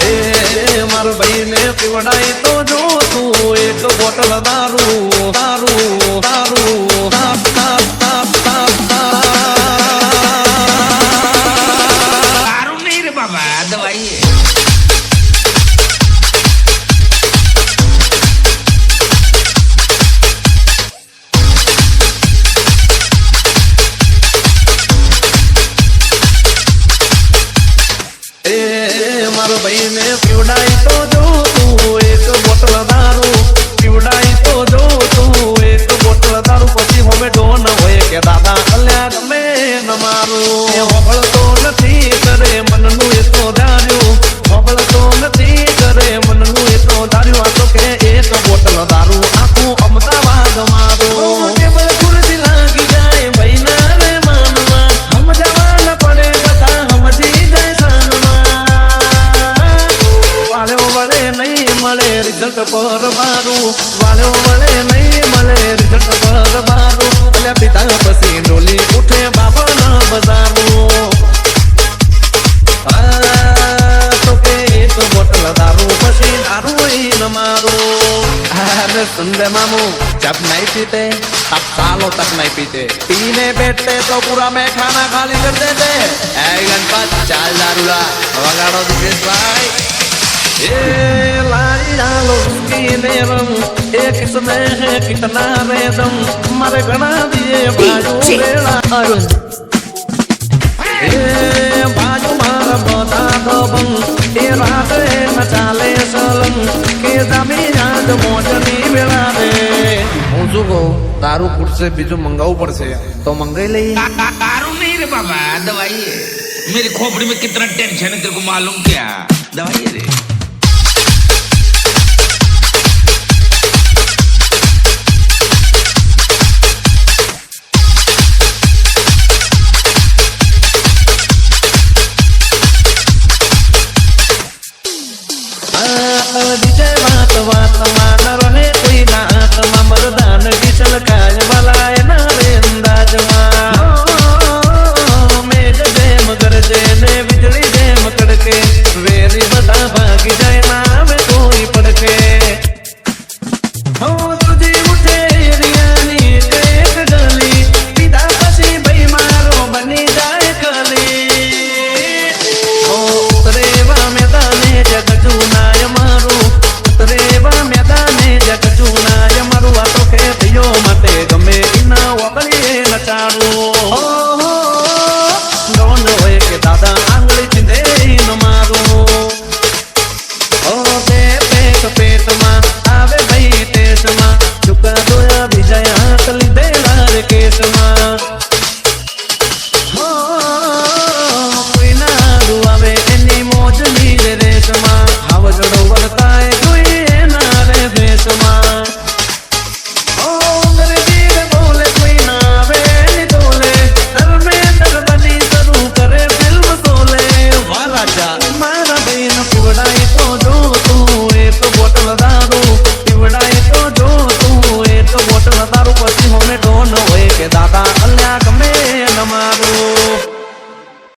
એ ભાઈ ભાઈને પીવડાય તો જો તું એક બોટલ દારૂ દારૂ દારૂ. મારું એ હોબળતો નથી કરે મનનું એ તો ધાર્યું હોબળતો નથી કરે મનનું એ તો ધાર્યું આ તો કે એક બોટલ દારૂ આખું અમદાવાદ મારું. વળે રિઝલ્ટ પર મારું. વાળ્યો વળે નહીં મળે રિઝલ્ટ પર મારું. એટલે પિતા પછી ડોલી ઉઠે બાપાના બજારું આ તો કે એક બોટલ દારૂ પછી દારૂ ઈ ન મારું अरे सुन ले मामू जब नहीं पीते तब सालों तक नहीं पीते पीने बैठते तो पूरा मैं खाना खाली कर देते ऐ गणपत चाल दारूला वगाड़ो दिपेश भाई ए लारी डालो उसकी नेरम एक इसमें है कितना रेदम मर गणा दिए बाजू DJ बेड़ा અરુણ હું શું કહું? દારૂ ખૂટશે બીજું મંગાવવું પડશે. તો મંગાઈ લઈએ. તારું નહીં રે બાબા દવાઈ મેરી ખોપડી મેં કિતના ટેન્શન તેરે કો માલુમ ક્યા? દવાઈ રે melody